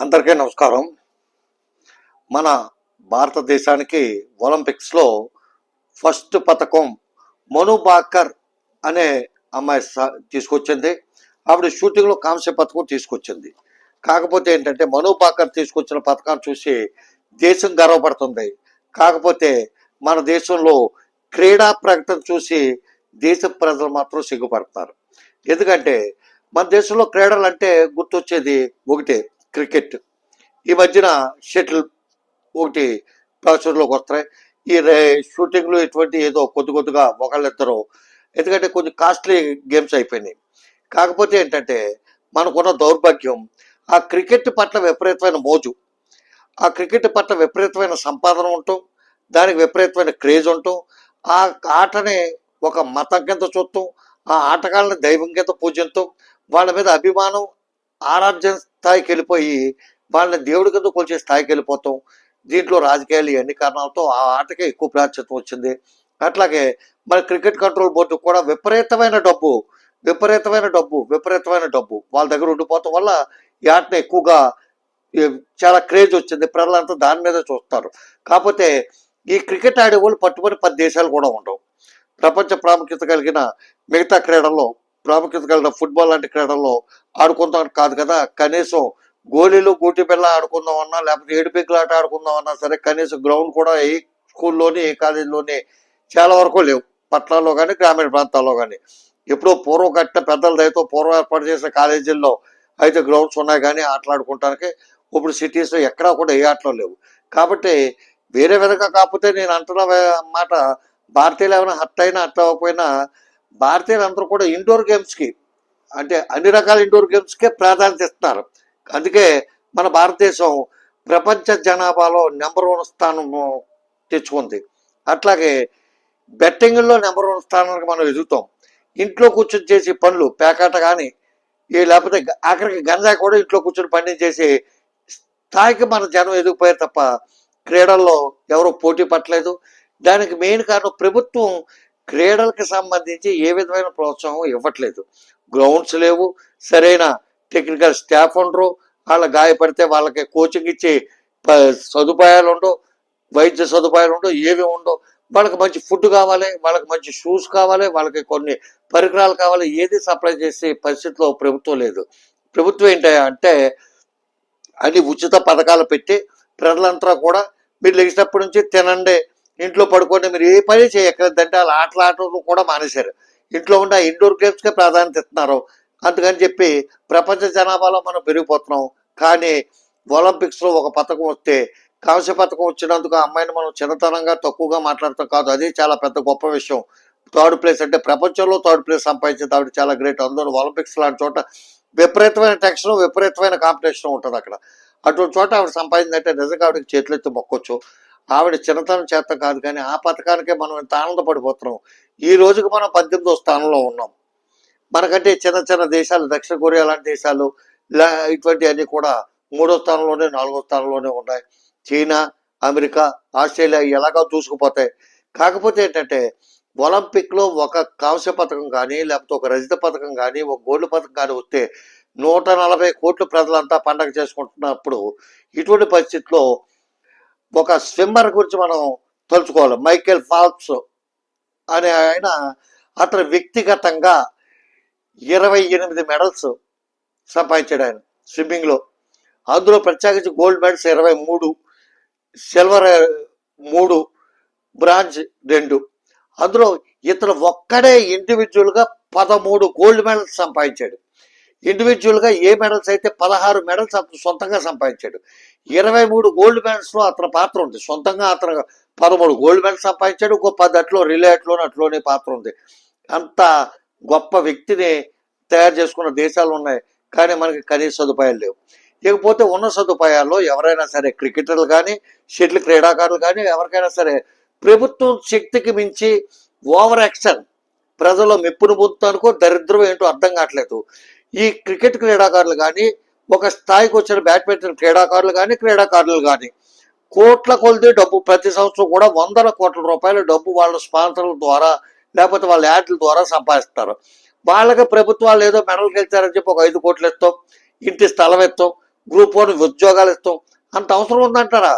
అందరికీ నమస్కారం. మన భారతదేశానికి ఒలింపిక్స్లో ఫస్ట్ పథకం మను బాకర్ అనే అమ్మాయి స- తీసుకొచ్చింది. ఆవిడ షూటింగ్లో కాంస్య పథకం తీసుకొచ్చింది. కాకపోతే ఏంటంటే మను బాకర్ తీసుకొచ్చిన పథకాన్ని చూసి దేశం గర్వపడుతుంది. కాకపోతే మన దేశంలో క్రీడా ప్రకటన చూసి దేశ ప్రజలు మాత్రం సిగ్గుపడతారు ఎందుకంటే మన దేశంలో క్రీడలు అంటే గుర్తొచ్చేది ఒకటే క్రికెట్. ఈ మధ్యన షటిల్ ఒకటి ప్రాచుర్యంలోకి వస్తాయి ఈ రే షూటింగ్లు ఇటువంటి ఏదో కొద్ది కొద్దిగా ఒకళ్ళిద్దరు ఎందుకంటే కొంచెం కాస్ట్లీ గేమ్స్ అయిపోయినాయి. కాకపోతే ఏంటంటే మనకున్న దౌర్భాగ్యం ఆ క్రికెట్ పట్ల విపరీతమైన మోజు. ఆ క్రికెట్ పట్ల విపరీతమైన సంపాదన ఉండటం దానికి విపరీతమైన క్రేజ్ ఉండటం ఆ ఆటని ఒక మతం కింద చూడటం ఆ ఆటగాళ్ళని దైవం కింద పూజించటం వాళ్ళ మీద అభిమానం ఆరాధ్యం స్థాయికి వెళ్ళిపోయి వాళ్ళని దేవుడి కింద కొలిచే స్థాయికి వెళ్ళిపోతాం దీంట్లో రాజకీయాలు ఎన్ని కారణాలతో ఆ ఆటకే ఎక్కువ ప్రాచుర్యం వచ్చింది. అట్లాగే మన క్రికెట్ కంట్రోల్ బోర్డు కూడా విపరీతమైన డబ్బు విపరీతమైన డబ్బు విపరీతమైన డబ్బు వాళ్ళ దగ్గర ఉండిపోవటం వల్ల ఈ ఆటను ఎక్కువగా చాలా క్రేజ్ వచ్చింది. ప్రజలంతా దాని మీద చూస్తారు. కాకపోతే ఈ క్రికెట్ ఆడే వాళ్ళు పట్టుబడి పది దేశాలు కూడా ఉండవు. ప్రపంచ ప్రాముఖ్యత కలిగిన మిగతా క్రీడల్లో ప్రాముఖ్యత కలిగిన ఫుట్బాల్ లాంటి క్రీడల్లో ఆడుకుందాం కాదు కదా. కనీసం గోళీలు గూటి పిల్ల ఆడుకుందాం అన్నా లేకపోతే ఏడు ఆట ఆడుకుందాం అన్నా సరే కనీసం గ్రౌండ్ కూడా ఏ స్కూల్లోని ఏ కాలేజీలోని చాలా వరకు లేవు. పట్టణాల్లో కానీ గ్రామీణ ప్రాంతాల్లో కానీ. ఎప్పుడో పూర్వం కట్టిన పెద్దల దయతో పూర్వం ఏర్పాటు చేసిన కాలేజీల్లో అయితే గ్రౌండ్స్ ఉన్నాయి కానీ ఆటలాడుకోవటానికి ఇప్పుడు సిటీస్లో ఎక్కడా కూడా ఏ ఆటలు లేవు. కాబట్టి వేరే విధంగా కాకపోతే నేను అంటున్న మాట భారతీయులు ఏమైనా హట్ అయినా హట్ అవ్వకపోయినా భారతీయులందరూ కూడా ఇండోర్ గేమ్స్కి అంటే అన్ని రకాల ఇండోర్ గేమ్స్కే ప్రాధాన్యత ఇస్తున్నారు. అందుకే మన భారతదేశం ప్రపంచ జనాభాలో నెంబర్ వన్ స్థానం తెచ్చుకుంది. అట్లాగే బెట్టింగ్లో నెంబర్ వన్ స్థానానికి మనం ఎదుగుతాం. ఇంట్లో కూర్చొని చేసే పనులు పేకాట కానీ ఈ లేకపోతే ఆఖరికి గంజాయి కూడా ఇంట్లో కూర్చొని పండించేసి స్థాయికి మన జనం ఎదిగిపోయారు తప్ప క్రీడల్లో ఎవరు పోటీ పట్టలేదు. దానికి మెయిన్ కారణం ప్రభుత్వం క్రీడలకు సంబంధించి ఏ విధమైన ప్రోత్సాహం ఇవ్వట్లేదు. గ్రౌండ్స్ లేవు సరైన టెక్నికల్ స్టాఫ్ ఉండరు వాళ్ళ గాయపడితే వాళ్ళకి కోచింగ్ ఇచ్చే ప- సదుపాయాలు ఉండవు వైద్య సదుపాయాలు ఉండవు ఏవి ఉండవు. వాళ్ళకి మంచి ఫుడ్ కావాలి వాళ్ళకి మంచి షూస్ కావాలి వాళ్ళకి కొన్ని పరికరాలు కావాలి ఏది సప్లై చేసే పరిస్థితిలో ప్రభుత్వం లేదు. ప్రభుత్వం ఏంటి అంటే అన్ని ఉచిత పథకాలు పెట్టి ప్రజలంతా కూడా మీరు లేచినప్పటి నుంచి తినండి ఇంట్లో పడుకోండి మీరు ఏ పని చేయక్కర్లేదంటే వాళ్ళు ఆటలు ఆటలు కూడా మానేశారు. ఇంట్లో ఉన్న ఇండోర్ గేమ్స్కే ప్రాధాన్యత ఇస్తున్నారు. అందుకని చెప్పి ప్రపంచ జనాభాలో మనం పెరిగిపోతున్నాం. కానీ ఒలింపిక్స్లో ఒక పథకం వస్తే కాంస్య పథకం వచ్చినందుకు అమ్మాయిని మనం చిన్నతనంగా తక్కువగా మాట్లాడతాం కాదు. అది చాలా పెద్ద గొప్ప విషయం. థర్డ్ ప్లేస్ అంటే ప్రపంచంలో థర్డ్ ప్లేస్ సంపాదించింది ఆవిడ చాలా గ్రేట్. అందులో ఒలింపిక్స్ లాంటి చోట విపరీతమైన టెక్షన్ విపరీతమైన కాంపిటీషన్ ఉంటుంది అక్కడ. అటువంటి చోట ఆవిడ సంపాదించిందంటే నిజంగా ఆవిడకి చేతులెత్తి మొక్కొచ్చు. ఆవిడ చిన్నతనం చేత కాదు కానీ ఆ పథకానికే మనం ఇంత ఆనందపడిపోతున్నాం. ఈ రోజుకి మనం పద్దెనిమిదో స్థానంలో ఉన్నాం. మనకంటే చిన్న చిన్న దేశాలు దక్షిణ కొరియా లాంటి దేశాలు ఇటువంటి అన్ని కూడా మూడో స్థానంలోనే నాలుగో స్థానంలోనే ఉన్నాయి. చైనా అమెరికా ఆస్ట్రేలియా ఎలాగో చూసుకుపోతాయి కాకపోతే ఏంటంటే ఒలింపిక్లో ఒక కాంస్య పథకం కానీ లేకపోతే ఒక రజిత పథకం కానీ ఒక గోల్డ్ పథకం కానీ వస్తే నూట నలభై కోట్ల ప్రజలంతా పండగ చేసుకుంటున్నప్పుడు ఇటువంటి పరిస్థితిలో ఒక స్విమ్మర్ గురించి మనం తలుచుకోవాలి. మైకేల్ ఫాల్ప్స్ అనే ఆయన అతను వ్యక్తిగతంగా ఇరవై ఎనిమిది మెడల్స్ సంపాదించాడు ఆయన స్విమ్మింగ్లో. అందులో ప్రత్యేకించి గోల్డ్ మెడల్స్ ఇరవై మూడు సిల్వర్ మూడు బ్రాంజ్ రెండు. అందులో ఇతను ఒక్కడే ఇండివిజువల్గా పదమూడు గోల్డ్ మెడల్స్ సంపాదించాడు. ఇండివిజువల్గా ఏ మెడల్స్ అయితే పదహారు మెడల్స్ అతను సొంతంగా సంపాదించాడు. ఇరవై మూడు గోల్డ్ మెడల్స్లో అతని పాత్ర ఉంది. సొంతంగా అతను పదమూడు గోల్డ్ మెడల్స్ సంపాదించాడు. ఇంకో పది అట్లో రిలే అట్లోనే అట్లోనే పాత్ర ఉంది. అంత గొప్ప వ్యక్తిని తయారు చేసుకున్న దేశాలు ఉన్నాయి. కానీ మనకి కనీస సదుపాయాలు లేవు. ఇకపోతే ఉన్న సదుపాయాల్లో ఎవరైనా సరే క్రికెటర్లు కానీ షటిల్ క్రీడాకారులు కానీ ఎవరికైనా సరే ప్రభుత్వం శక్తికి మించి ఓవర్ యాక్షన్ ప్రజల మెప్పును పొందుతానుకో దరిద్రం ఏంటో అర్థం కావట్లేదు. ఈ క్రికెట్ క్రీడాకారులు కానీ ఒక స్థాయికి వచ్చిన బ్యాడ్మింటన్ క్రీడాకారులు కానీ క్రీడాకారులు కానీ కోట్ల కొలది డబ్బు ప్రతి సంవత్సరం కూడా వందల కోట్ల రూపాయల డబ్బు వాళ్ళ స్పాన్సర్ల ద్వారా లేకపోతే వాళ్ళ యాడ్ల ద్వారా సంపాదిస్తారు. వాళ్ళకి ప్రభుత్వాలు ఏదో మెడల్ గెలిచారని చెప్పి ఒక ఐదు కోట్లు ఇస్తాం ఇంటి స్థలం ఇస్తాం గ్రూప్ వన్ ఉద్యోగాలు ఇస్తాం అంత అవసరం ఉందంటారా?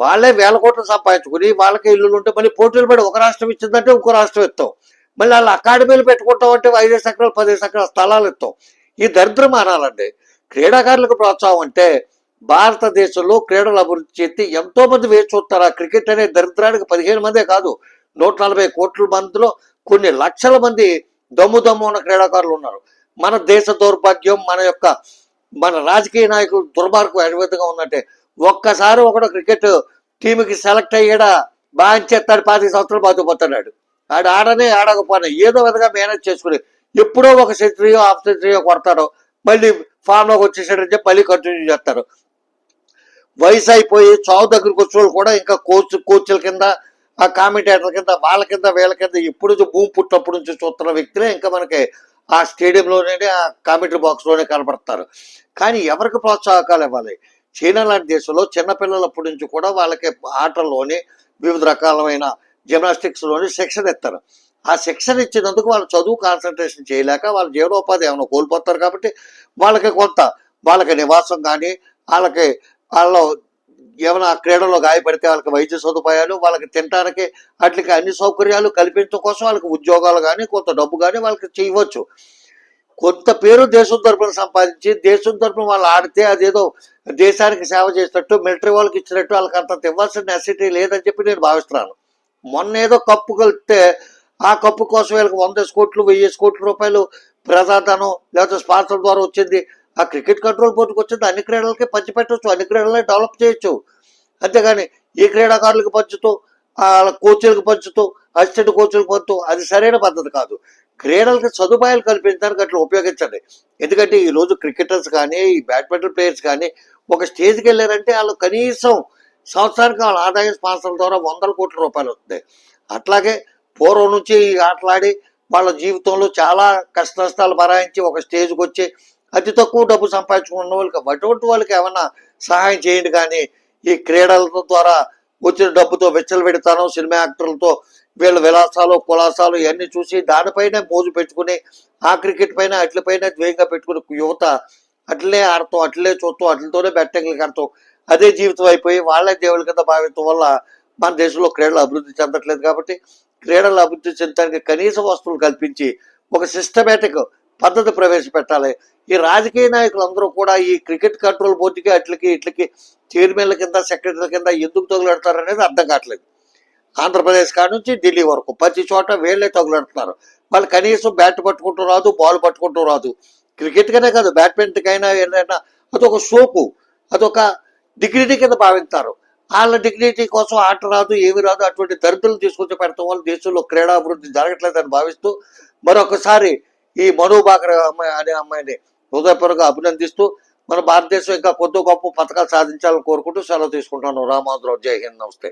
వాళ్ళే వేల కోట్లు సంపాదించుకుని వాళ్ళకే ఇల్లులు ఉంటే మళ్ళీ పోటీలు పడి ఒక రాష్ట్రం ఇచ్చిందంటే ఇంకో రాష్ట్రం ఇస్తాం. మళ్ళీ వాళ్ళు అకాడమీలు పెట్టుకుంటాం అంటే ఐదేసి ఎకరాలు పదిహేను ఎకరాల స్థలాలు ఇస్తాం. ఈ దరిద్రం మానాలండి క్రీడాకారులకు ప్రోత్సాహం అంటే భారతదేశంలో క్రీడలు అభివృద్ధి చేస్తే ఎంతో మంది వేచి చూస్తారు. ఆ క్రికెట్ అనే దరిద్రానికి పదిహేను మందే కాదు నూట నలభై కోట్ల మందిలో కొన్ని లక్షల మంది దమ్ము దమ్ము ఉన్న క్రీడాకారులు ఉన్నారు. మన దేశ దౌర్భాగ్యం మన యొక్క మన రాజకీయ నాయకులు దుర్మార్గం ఏ ఉందంటే ఒక్కసారి ఒకడు క్రికెట్ టీంకి సెలెక్ట్ అయ్యాడా బాగా చేస్తాడు పాతి సంవత్సరాలు బాధపోతున్నాడు ఆడు ఆడనే ఆడకపోయినా ఏదో విధంగా మేనేజ్ చేసుకుని ఎప్పుడో ఒక సెంచరీయో హాఫ్ సెంచరీయో కొడతాడు. మళ్ళీ ఫామ్లోకి వచ్చేసాడంటే చెప్పి మళ్ళీ కంటిన్యూ చేస్తారు. వయసు అయిపోయి చావు దగ్గరికి వచ్చిన వాళ్ళు కూడా ఇంకా కోచ్ కోచ్ల కింద ఆ కామెంటేటర్ల కింద వాళ్ళ కింద వీళ్ళ కింద ఎప్పుడు భూమి పుట్టినప్పటి నుంచి చూస్తున్న వ్యక్తులే ఇంకా మనకి ఆ స్టేడియంలోనే ఆ కామెంటరీ బాక్స్లోనే కనబడతారు కానీ ఎవరికి ప్రోత్సాహకాలు ఇవ్వాలి? చైనా లాంటి దేశంలో చిన్నపిల్లలప్పటి నుంచి కూడా వాళ్ళకి ఆటల్లోని వివిధ రకాలమైన జిమ్నాస్టిక్స్లోని శిక్షణ ఇస్తారు ఆ శిక్షణ ఇచ్చినందుకు వాళ్ళు చదువు కాన్సన్ట్రేషన్ చేయలేక వాళ్ళ జీవనోపాధి ఏమైనా కోల్పోతారు కాబట్టి వాళ్ళకి కొంత వాళ్ళకి నివాసం కానీ వాళ్ళకి వాళ్ళ ఏమైనా క్రీడలో గాయపడితే వాళ్ళకి వైద్య సదుపాయాలు వాళ్ళకి తినడానికి వాటికి అన్ని సౌకర్యాలు కల్పించడం కోసం వాళ్ళకి ఉద్యోగాలు కానీ కొంత డబ్బు కానీ వాళ్ళకి చేయవచ్చు. కొంత పేరు దేశం తరపున సంపాదించి దేశం తరపున వాళ్ళు ఆడితే అదేదో దేశానికి సేవ చేసినట్టు మిలిటరీ వాళ్ళకి ఇచ్చినట్టు వాళ్ళకి అంత ఇవ్వాల్సిన నెసిటీ లేదని చెప్పి నేను భావిస్తున్నాను. మొన్న ఏదో కప్పు కలిపితే ఆ కప్పు కోసం వీళ్ళకి వంద కోట్లు వెయ్యి కోట్ల రూపాయలు ప్రజాధనం లేకపోతే స్పాన్సర్ ద్వారా వచ్చింది. ఆ క్రికెట్ కంట్రోల్ బోర్డుకి వచ్చింది. అన్ని క్రీడలకి పంచిపెట్టవచ్చు అన్ని క్రీడలనే డెవలప్ చేయొచ్చు. అంతేగాని ఈ క్రీడాకారులకు పంచుతూ వాళ్ళ కోచ్లకు పంచుతూ అసిస్టెంట్ కోచ్లకు పంచుతూ అది సరైన పద్ధతి కాదు. క్రీడలకు సదుపాయాలు కల్పించడానికి అట్లా ఉపయోగించండి. ఎందుకంటే ఈరోజు క్రికెటర్స్ కానీ ఈ బ్యాడ్మింటన్ ప్లేయర్స్ కానీ ఒక స్టేజ్కి వెళ్ళారంటే వాళ్ళు కనీసం సంవత్సరానికి వాళ్ళ ఆదాయ స్పాన్సర్ల ద్వారా వందల కోట్ల రూపాయలు వస్తుంది. అట్లాగే పూర్వం నుంచి ఈ ఆటలాడి వాళ్ళ జీవితంలో చాలా కష్ట నష్టాలు భరాయించి ఒక స్టేజ్కి వచ్చి అతి తక్కువ డబ్బు సంపాదించుకున్న వాళ్ళకి అటువంటి వాళ్ళకి ఏమన్నా సహాయం చేయండి కానీ ఈ క్రీడల ద్వారా వచ్చిన డబ్బుతో వెచ్చలు పెడతాను సినిమా యాక్టర్లతో వీళ్ళ విలాసాలు కులాసాలు ఇవన్నీ చూసి దానిపైనే మోజు పెట్టుకుని ఆ క్రికెట్ పైన అట్లపైన ద్వేయంగా పెట్టుకుని యువత అట్లే ఆడతాం అట్లే చూస్తాం అట్లతోనే బెట్టింగ్లు కడతాం. అదే జీవితం అయిపోయి వాళ్ళే దేవుళ్ళ కింద భావించడం వల్ల మన దేశంలో క్రీడలు అభివృద్ధి చెందట్లేదు కాబట్టి క్రీడలు అభివృద్ధి చెందడానికి కనీస వస్తువులు కల్పించి ఒక సిస్టమేటిక్ పద్ధతి ప్రవేశపెట్టాలి. ఈ రాజకీయ నాయకులందరూ కూడా ఈ క్రికెట్ కంట్రోల్ బోర్డుకి అట్లకి ఇట్లకి చైర్మన్ల కింద సెక్రటరీల కింద ఎందుకు తగులెడతారు అనేది అర్థం కావట్లేదు. ఆంధ్రప్రదేశ్ కాడ నుంచి ఢిల్లీ వరకు ప్రతి చోట వేళ్ళే తగులెడుతున్నారు. వాళ్ళు కనీసం బ్యాట్ పట్టుకుంటూ రాదు బాల్ పట్టుకుంటూ రాదు. క్రికెట్కైనా కాదు బ్యాడ్మింటన్కైనా ఏదైనా అదొక సోపు అదొక డిగ్నిటీ కింద భావిస్తారు. వాళ్ళ డిగ్నిటీ కోసం ఆట రాదు ఏమి రాదు అటువంటి దరిద్రులు తీసుకొచ్చి పెడతాం వల్ల దేశంలో క్రీడాభివృద్ధి జరగట్లేదని భావిస్తూ మరొకసారి ఈ మను అమ్మాయి అనే అమ్మాయిని హృదయపూర్వక అభినందిస్తూ మన భారతదేశం ఇంకా కొద్ది గొప్ప పథకాలు సాధించాలని కోరుకుంటూ సెలవు తీసుకుంటాను రామాధురావు జై హింద్. నమస్తే.